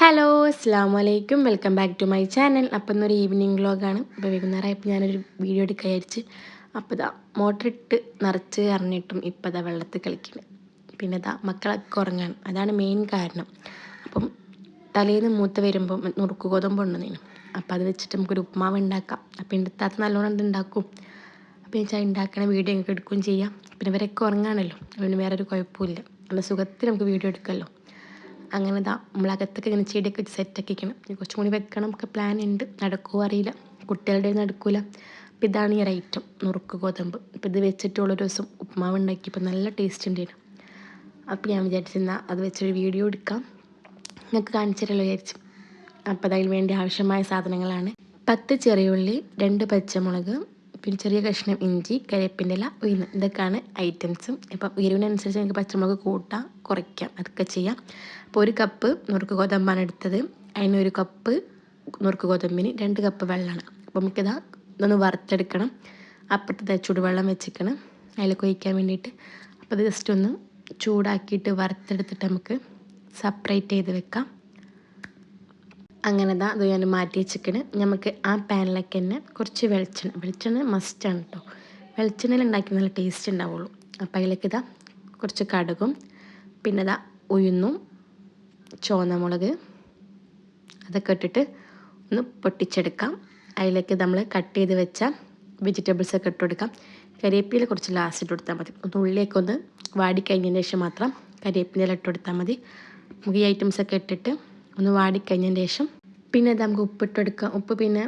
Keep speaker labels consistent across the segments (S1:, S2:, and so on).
S1: Hello അസ്സാം വലൈക്കും welcome back to my channel അപ്പം ഇന്നൊരു ഈവനിങ് വ്ളോഗാണ് അപ്പോൾ വൈകുന്നേരമായപ്പോൾ ഞാനൊരു വീഡിയോ എടുക്കാൻ വിചാരിച്ച് അപ്പോൾ ഇതാ മോട്ടർ ഇട്ട് നിറച്ച് അറിഞ്ഞിട്ടും ഇപ്പം ഇതാ വെള്ളത്തിൽ കളിക്കണം പിന്നെ ഇതാ മക്കളൊക്കെ ഉറങ്ങാണ്. അതാണ് മെയിൻ കാരണം. അപ്പം തലേന്ന് മൂത്ത് വരുമ്പോൾ നുറുക്ക് ഗോതമ്പ് ഉണ്ടെന്നേനും അപ്പോൾ അത് വെച്ചിട്ട് നമുക്കൊരു ഉപ്മാവ് ഉണ്ടാക്കാം. അപ്പോൾ എന്റെ താത്ത നല്ലോണം ഉണ്ടാക്കും. അപ്പോൾ ഞാൻ ഉണ്ടാക്കണ വീഡിയോ ഒക്കെ എടുക്കുകയും ചെയ്യാം. പിന്നെ ഇവരൊക്കെ ഉറങ്ങാണല്ലോ. അതുകൊണ്ട് വേറെ ഒരു കുഴപ്പമില്ല നല്ല സുഖത്തിൽ നമുക്ക് വീഡിയോ എടുക്കാമല്ലോ. അങ്ങനെ ഇതാ നമ്മളകത്തൊക്കെ ഇങ്ങനെ ചെടിയൊക്കെ വെച്ച് സെറ്റൊക്കെ വെക്കണം. കുറച്ചും കൂടി വെക്കണം നമുക്ക് പ്ലാൻ ഉണ്ട് നടക്കുമോ അറിയില്ല. കുട്ടികളുടെ നടക്കൂല. അപ്പം ഇതാണ് ഈ ഐറ്റം നുറുക്ക് ഗോതമ്പ്. അപ്പം ഇത് വെച്ചിട്ടുള്ള ഒരു ദിവസം ഉപ്മാവ് ഉണ്ടാക്കിയപ്പോൾ നല്ല ടേസ്റ്റ് ഉണ്ടായിരുന്നു അപ്പോൾ ഞാൻ വിചാരിച്ചിരുന്ന അത് വെച്ചൊരു വീഡിയോ എടുക്കാം. നിങ്ങൾക്ക് കാണിച്ചു തരല്ലോ വിചാരിച്ചു. അപ്പോൾ അതിന് വേണ്ടി ആവശ്യമായ സാധനങ്ങളാണ്. പത്ത് ചെറിയുള്ളി രണ്ട് പച്ചമുളക് പിന്നെ ചെറിയ കഷ്ണം ഇഞ്ചി കരിവേപ്പിന്റെ ഇല ഉയർന്ന് ഇതൊക്കെയാണ് ഐറ്റംസും ഇപ്പം എരിവിനനുസരിച്ച് നമുക്ക് പച്ചമുളക് കൂട്ടാം കുറയ്ക്കാം. അതൊക്കെ ചെയ്യാം. അപ്പോൾ ഒരു കപ്പ് നുറുക്ക് ഗോതമ്പാണ് എടുത്തത്. അതിനൊരു കപ്പ് നുറുക്ക് ഗോതമ്പിന് രണ്ട് കപ്പ് വെള്ളമാണ്. അപ്പോൾ നമുക്കിതാ ഇതൊന്ന് വറുത്തെടുക്കണം. അപ്പുറത്തെ ചൂടുവെള്ളം വെച്ചിക്കണം അതിൽ ഒഴിക്കാൻ വേണ്ടിയിട്ട്. അപ്പോൾ ഇത് ജസ്റ്റ് ഒന്ന് ചൂടാക്കിയിട്ട് വറുത്തെടുത്തിട്ട് നമുക്ക് സെപ്പറേറ്റ് ചെയ്ത് വെക്കാം. അങ്ങനെ അത് ഞാൻ മാറ്റി വെച്ചിക്കണ് നമുക്ക് ആ പാനിലേക്ക് തന്നെ കുറച്ച് വെളിച്ചെണ്ണ വെളിച്ചെണ്ണ മസ്റ്റാണ് കേട്ടോ വെളിച്ചെണ്ണയിൽ ഉണ്ടാക്കി നല്ല ടേസ്റ്റ് ഉണ്ടാവുള്ളൂ. അപ്പം അതിലേക്ക് ഇതാ കുറച്ച് കടുകും പിന്നെ ഇതാ ഉഴുന്നും ചുവന്നമുളക് അതൊക്കെ ഇട്ടിട്ട് ഒന്ന് പൊട്ടിച്ചെടുക്കാം. അതിലേക്ക് നമ്മൾ കട്ട് ചെയ്ത് വെച്ച വെജിറ്റബിൾസ് ഒക്കെ ഇട്ട് കൊടുക്കാം. കരിവേപ്പില കുറച്ച് ലാസ്റ്റ് ഇട്ട് കൊടുത്താൽ മതി. ഒന്ന് ഉള്ളിയൊക്കെ ഒന്ന് വാടിക്കഴിഞ്ഞതിന് ശേഷം മാത്രം കരിവേപ്പില ഇട്ട് കൊടുത്താൽ മതി. നമുക്ക് ഈ ഐറ്റംസൊക്കെ ഇട്ടിട്ട് ഒന്ന് വാടിക്കഴിഞ്ഞതിന് ശേഷം പിന്നെ ഇത് നമുക്ക് ഉപ്പിട്ട് കൊടുക്കാം ഉപ്പ് പിന്നെ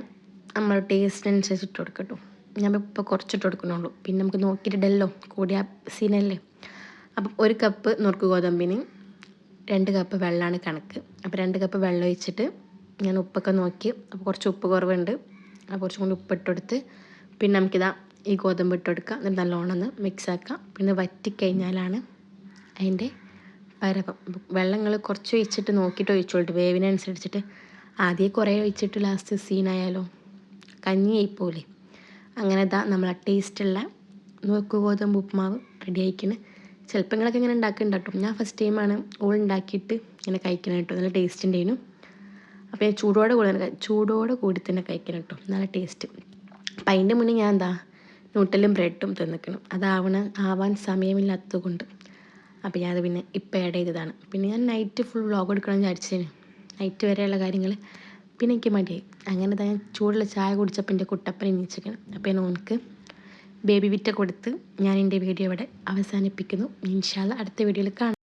S1: നമ്മൾ ടേസ്റ്റിനനുസരിച്ച് ഇട്ട് കേട്ടോ. ഞാൻ ഇപ്പോൾ കുറച്ചിട്ട് കൊടുക്കണുള്ളൂ പിന്നെ നമുക്ക് നോക്കിയിട്ടിടല്ലോ കൂടിയ സീനല്ലേ അപ്പം ഒരു കപ്പ് നുറുക്ക് ഗോതമ്പിന് രണ്ട് കപ്പ് വെള്ളമാണ് കണക്ക്. അപ്പോൾ രണ്ട് കപ്പ് വെള്ളം ഒഴിച്ചിട്ട് ഞാൻ ഉപ്പൊക്കെ നോക്കി. അപ്പോൾ കുറച്ച് ഉപ്പ് കുറവുണ്ട്. അപ്പോൾ കുറച്ചും കൂടി ഉപ്പിട്ട് കൊടുത്ത് പിന്നെ നമുക്കിതാ ഈ ഗോതമ്പ് ഇട്ട് കൊടുക്കുക എന്നിട്ട് നല്ലോണം ഒന്ന് മിക്സ് ആക്കാം. പിന്നെ വറ്റിക്കഴിഞ്ഞാലാണ് അതിന്റെ പരപ്പം. വെള്ളങ്ങൾ കുറച്ച് ഒഴിച്ചിട്ട് നോക്കിയിട്ട് ഒഴിച്ചോളൂ വേവിനനുസരിച്ചിട്ട്. ആദ്യം കുറേ ഒഴിച്ചിട്ട് ലാസ്റ്റ് സീനായാലോ കഞ്ഞി ആയിപ്പോലെ അങ്ങനെ ഇതാ നമ്മളെ ടേസ്റ്റുള്ള നോക്കു ഗോതമ്പ് ഉപ്പുമാവ് റെഡി ആയിക്കണ് ചിലപ്പോൾ നിങ്ങളൊക്കെ ഇങ്ങനെ ഉണ്ടാക്കുന്നുണ്ട് ഞാൻ ഫസ്റ്റ് ടൈമാണ് ഓൾ ഉണ്ടാക്കിയിട്ട് ഇങ്ങനെ കഴിക്കണം കേട്ടോ. നല്ല ടേസ്റ്റ് ഉണ്ടായിരുന്നു അപ്പോൾ ഞാൻ ചൂടോടെ കൂടി ചൂടോടെ കൂടി തന്നെ കഴിക്കണം കേട്ടോ. നല്ല ടേസ്റ്റ് അപ്പം അതിന്റെ മുന്നേ ഞാൻ എന്താ നൂട്ടലും ബ്രെഡും തിന്നിക്കണം. അതാവണം ആവാൻ സമയമില്ലാത്തത് കൊണ്ട് അപ്പോൾ ഞാനത് പിന്നെ ഇപ്പം ആഡ് ചെയ്തതാണ്. പിന്നെ ഞാൻ നൈറ്റ് ഫുൾ വ്ളോഗ് എടുക്കണം വിചാരിച്ചതിന് നൈറ്റ് വരെയുള്ള കാര്യങ്ങൾ പിന്നെ എനിക്ക് മടിയായി അങ്ങനെ ഞാൻ ചൂടുള്ള ചായ കുടിച്ചപ്പോൾ എന്റെ കുട്ടപ്പൻ എണീച്ചിരിക്കണം. അപ്പോൾ ഞാൻ ഓനക്ക് ബേബി വിറ്റ കൊടുത്ത് ഞാൻ എന്റെ വീഡിയോ ഇവിടെ അവസാനിപ്പിക്കുന്നു. ഇൻഷാല്ല അടുത്ത വീഡിയോയിൽ കാണാം.